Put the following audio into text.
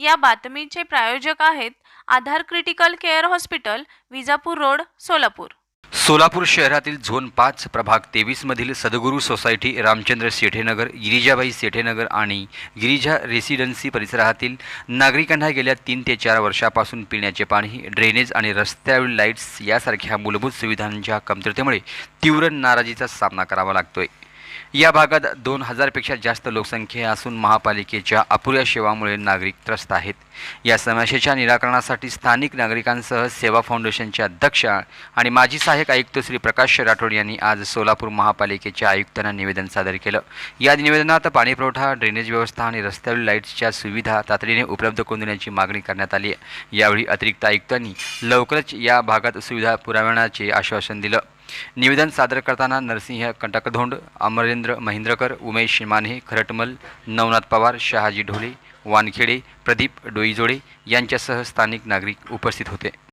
या बातमीचे प्रायोजक आहेत Aadhar critical care hospital Vijapur road Solapur. Solapur शहरातील झोन पाच प्रभाग तेवीसमधील सद्गुरू सोसायटी रामचंद्र सेठेनगर गिरिजाबाई सेठेनगर आणि गिरिजा रेसिडेन्सी परिसरातील नागरिकांना गेल्या तीन ते चार वर्षापासून पिण्याचे पाणी ड्रेनेज आणि रस्त्यावरील लाईट्स यासारख्या मूलभूत सुविधांच्या कमतरतेमुळे तीव्र नाराजीचा सामना करावा लागतोय. या भागात दोन हजारपेक्षा जास्त लोकसंख्या असून महापालिकेच्या अपुऱ्या सेवामुळे नागरिक त्रस्त आहेत. या समस्येच्या निराकरणासाठी स्थानिक नागरिकांसह सेवा फाउंडेशनचे अध्यक्ष आणि माजी सहाय्यक आयुक्त श्री प्रकाश राठोड यांनी आज सोलापूर महापालिकेच्या आयुक्तांना निवेदन सादर केलं. या निवेदनात पाणीपुरवठा ड्रेनेज व्यवस्था आणि रस्त्यावरील लाईट्सच्या सुविधा तातडीने उपलब्ध करून देण्याची मागणी करण्यात आली यावेळी अतिरिक्त आयुक्तांनी लवकरच या भागात सुविधा पुरवण्याचे आश्वासन दिलं. निवेदन सादर करताना नरसिंह कंटकधोंड अमरेंद्र महेंद्रकर उमेश माने खरटमल नवनाथ पवार शहाजी ढोले वानखेडे प्रदीप डोईजोडे यांच्यासह स्थानिक नागरिक उपस्थित होते.